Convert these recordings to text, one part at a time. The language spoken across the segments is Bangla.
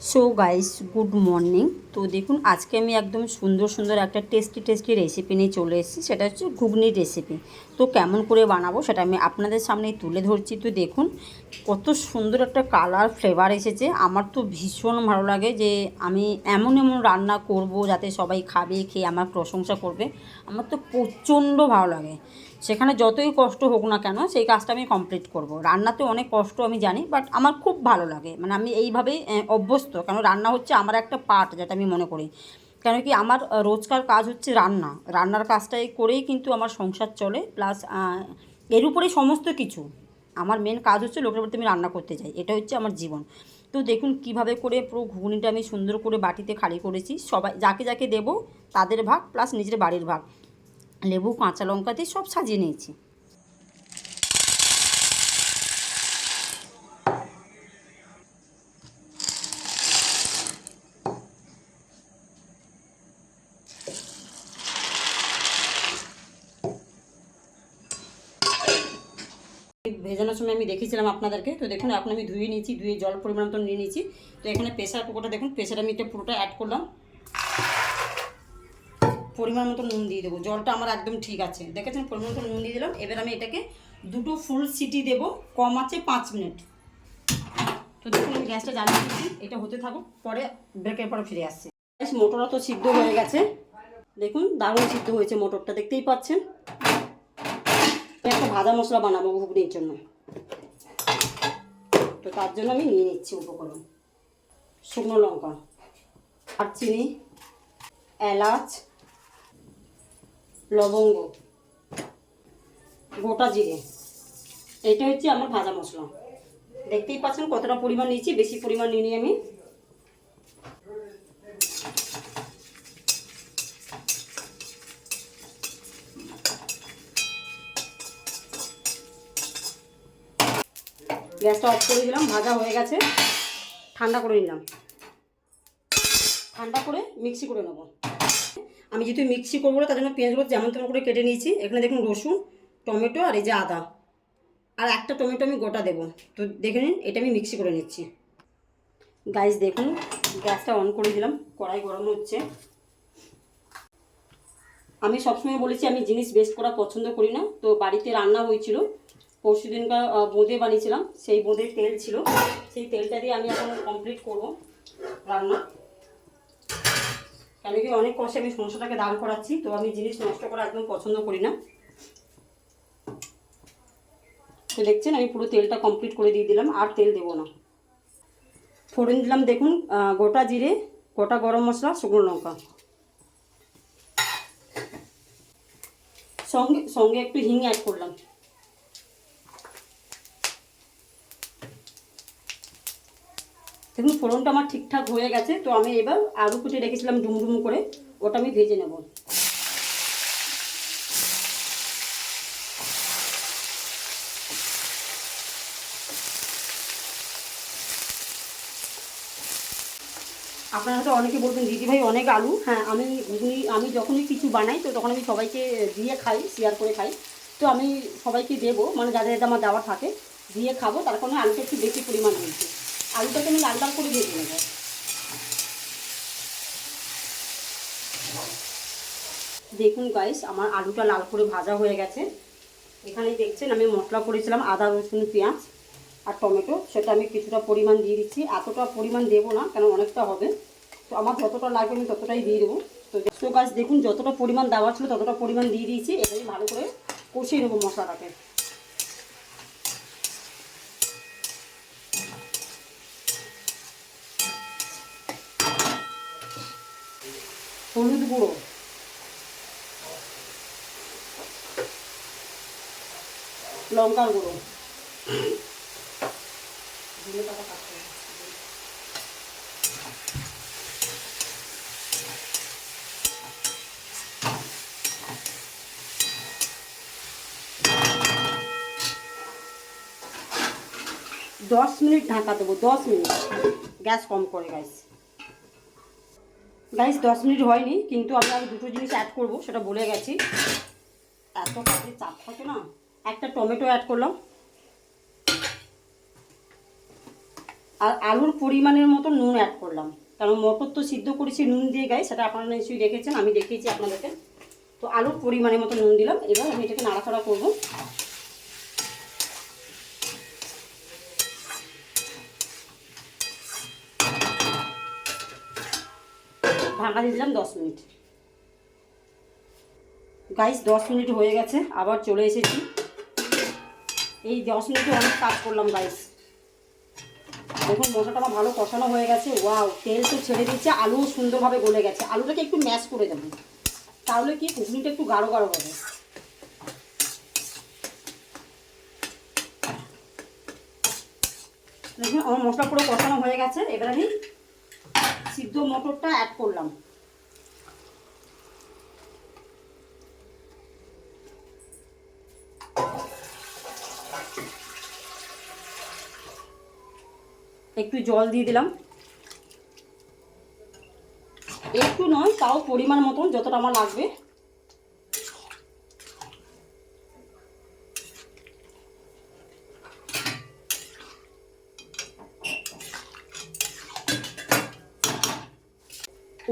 সো গাইস গুড মর্নিং তো দেখুন, আজকে আমি একদম সুন্দর সুন্দর একটা টেস্টি টেস্টি রেসিপি নিয়ে চলে এসেছি। সেটা হচ্ছে ঘুগনির রেসিপি তো কেমন করে বানাবো সেটা আমি আপনাদের সামনে তুলে ধরছি। তো দেখুন, কত সুন্দর একটা কালার ফ্লেভার এসেছে। আমার তো ভীষণ ভালো লাগে যে আমি এমন এমন রান্না করব যাতে সবাই খাবে, খেয়ে আমার প্রশংসা করবে। আমার তো প্রচণ্ড ভালো লাগে। সেখানে যতই কষ্ট হোক না কেন সেই কাজটা আমি কমপ্লিট করব। রান্নাতে অনেক কষ্ট আমি জানি বাট আমার খুব ভালো লাগে। মানে আমি এইভাবেই অভ্যস্ত। কেন রান্না হচ্ছে আমার একটা পার্ট যেটা আমি মনে করি। কেন কি আমার রোজকার কাজ হচ্ছে রান্না। রান্নার কাজটাই করেই কিন্তু আমার সংসার চলে প্লাস এর উপরেই সমস্ত কিছু। আমার মেন কাজ হচ্ছে লোকের বাড়িতে আমি রান্না করতে যাই। এটা হচ্ছে আমার জীবন। তো দেখুন কীভাবে করে পুরো ঘুগনিটা আমি সুন্দর করে বাটিতে খালি করেছি। সবাই, যাকে যাকে দেবো, তাদের ভাগ প্লাস নিজের বাড়ির ভাগ। লেবু, কাঁচা লঙ্কা দিয়ে সব সাজিয়ে নিয়েছি। ভেজানোর সময় আমি দেখিয়েছিলাম আপনাদেরকে, তো দেখুন, এখন আমি ধুয়ে নিয়েছি, ধুয়ে জল পরিমাণ মতো নিয়ে নিয়েছি। তো এখানে প্রেশার কুকারটা দেখুন প্রেশার আমি এটা পুরোটা অ্যাড করলাম। পরিমাণ মতো নুন দিয়ে দেবো। জলটা আমার একদম ঠিক আছে। দেখেছেন? পরিমাণ মতো নুন দিয়ে দিলাম। এবার আমি এটাকে দুটো ফুল সিটি দেব। কম আছে পাঁচ মিনিট। তো দেখুন আমি গ্যাসটা জ্বালিয়ে দিচ্ছি। এটা হতে থাকুক। পরে ব্রেকের পরে ফিরে আসছে। গ্যাস মোটরটা তো সিদ্ধ হয়ে গেছে। দেখুন, দারুণ সিদ্ধ হয়েছে মোটরটা। দেখতেই পাচ্ছেন? একটা ভাজা মশলা বানাবো ঘুগনির জন্য। তো তার জন্য আমি নিয়ে নিচ্ছি উপকরণ। শুকনো লঙ্কা আর চিনি এলাচ লবঙ্গ, গোটা জিরে। এটা হচ্ছে আমার ভাজা মশলা। দেখতেই পাচ্ছেন কতটা পরিমাণ নিয়েছি, বেশি পরিমাণ নিয়ে আমি। গ্যাসটা অফ করে দিলাম, ভাজা হয়ে গেছে। ঠান্ডা করে নিলাম। ঠান্ডা করে মিক্সি করে নেব। আমি যেহেতু মিক্সি করব তার জন্য পেঁয়াজগুলো যেমন তেমন করে কেটে নিয়েছি। এখানে দেখুন রসুন, টমেটো আর এই যে আদা। আর একটা টমেটো আমি গোটা দেবো। তো দেখে নিন, এটা আমি মিক্সি করে নিচ্ছি। গাইস দেখুন, গ্যাসটা অন করে দিলাম, কড়াই গরম হচ্ছে। আমি সবসময় বলেছি, আমি জিনিস বেস্ট করা পছন্দ করি না। তো বাড়িতে রান্না হয়েছিল, পরশু দিনকার বোঁদে বানিয়েছিলাম, সেই বোঁদের তেল ছিল। সেই তেলটা দিয়ে আমি এখন কমপ্লিট করব রান্না। কেন কি অনেক কষ্টে আমি সমস্যাটাকে দান করাচ্ছি, তো আমি জিনিস নষ্ট করা একদম পছন্দ করি না। তো দেখছেন, আমি পুরো তেলটা কমপ্লিট করে দিয়ে দিলাম, আর তেল দেবো না। ফোড়ন দিলাম, দেখুন গোটা জিরে, গোটা গরম মশলা, শুকনো লঙ্কা। সঙ্গে সঙ্গে একটু হিং অ্যাড করলাম। দেখুন, ফোড়নটা আমার ঠিকঠাক হয়ে গেছে, তো আমি এবার আলু কুচে রেখেছিলাম ডুমডুম করে, ওটা আমি ভেজে নেব। আপনারা তো অনেকে বলবেন, দিদিভাই অনেক আলু। হ্যাঁ আমি ঘুগনি আমি যখনই কিছু বানাই, তো তখন আমি সবাইকে দিয়ে খাই শেয়ার করে খাই। তো আমি সবাইকে দেবো মানে যাদের যাদের আমার দেওয়া থাকে, দিয়ে খাব, তার কারণে আলুটা একটু বেশি পরিমাণ হয়েছে। আলুটাকে আমি লাল লাল করে ভেজে নেব দেখুন গাইস আমার আলুটা লাল করে ভাজা হয়ে গেছে। এখানে দেখছেন আমি মশলা করেছিলাম আদা, রসুন, পেঁয়াজ আর টমেটো। সেটা আমি কিছুটা পরিমাণ দিয়ে দিচ্ছি। এতটা পরিমাণ দেবো না, কেন অনেকটা হবে। তো আমার যতটা লাগবে আমি ততটাই দিয়ে দেবো। তো তো গাছ দেখুন যতটা পরিমাণ দেওয়া ছিল ততটা পরিমাণ দিয়ে দিয়েছি। এটাই ভালো করে কষিয়ে নেব মশলাটাকে। হলুদ গুঁড়ো। লঙ্কার গুঁড়ো। দশ মিনিট ঢাকা দেবো দশ মিনিট। গ্যাস কম করে গাইস গাইস দশ মিনিট হয়নি, কিন্তু আমি আর দুটো জিনিস অ্যাড করব, সেটা বলে গেছি। এত কাজে চাপ থাকে না? একটা টমেটো অ্যাড করলাম। আর আলুর পরিমাণের মতো নুন অ্যাড করলাম। কারণ মটর তো সিদ্ধ করেছি নুন দিয়ে গায়ে সেটা আপনারা নিশ্চয়ই দেখেছেন, আমি দেখিয়েছি আপনাদেরকে। তো আলুর পরিমাণের মতো নুন দিলাম। এবার আমি এটাকে নাড়াচাড়া করব। ঢাকা দিয়ে দিলাম দশ মিনিট। গাইস দশ মিনিট হয়ে গেছে, আবার চলে এসেছি। এই দশ মিনিটে অনেক কাজ করলাম গাইস দেখুন, মশলাটা আমার ভালো কষানো হয়ে গেছে। ওয়াও তেল তো ছেড়ে দিচ্ছে, আলুও সুন্দরভাবে গলে গেছে। আলুটাকে একটু ম্যাশ করে দেবো। তাহলে কি, ঘুগনিটা একটু গাঢ় গাঢ় হবে। দেখুন, আমার মশলা পুরো কষানো হয়ে গেছে। এবার আমি সিদ্ধ মটরটা অ্যাড করলাম। একটু জল দিয়ে দিলাম। একটু নয়, তাও পরিমাণ মতন যতটা আমার লাগবে।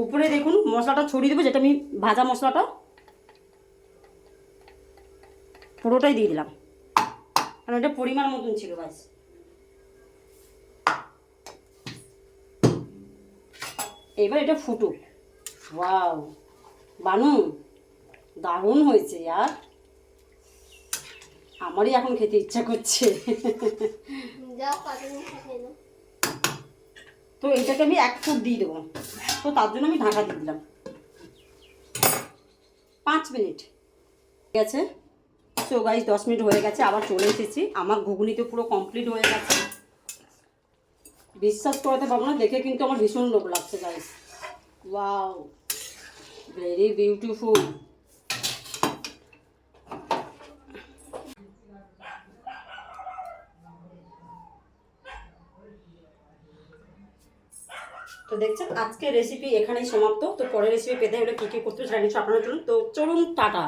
উপরে দেখুন মশলাটা ছড়িয়ে দেবো, যেটা আমি ভাজা মশলাটা। পুরোটাই দিয়ে দিলাম। কারণ এটা পরিমাণ মতন ছিল বাস এবার এটা ফুটুক। ওয়াও, বানু, দারুণ হয়েছে আর আমারই এখন খেতে ইচ্ছা করছে যাও পাতে মুখে খেয়ে নাও। তো এটাকে আমি এক ফুট দিয়ে দেবো। তো তার জন্য আমি ঢাকা দিয়ে দিলাম। পাঁচ মিনিট। ঠিক আছে সো গাইজ দশ মিনিট হয়ে গেছে, আবার চলে এসেছি। আমার ঘুগনি তো পুরো কমপ্লিট হয়ে গেছে। বিশ্বাস করাতে পারব না, দেখে কিন্তু আমার ভীষণ লোভ লাগছে গাইজ ওয়াও ভেরি বিউটিফুল তো দেখছেন আজকে রেসিপি এখানেই সমাপ্ত। তো পরের রেসিপি পেতে হলে কী কী করতে সেটা নিশ্চয়ই আপনারা চলুন তো চলুন, টাটা।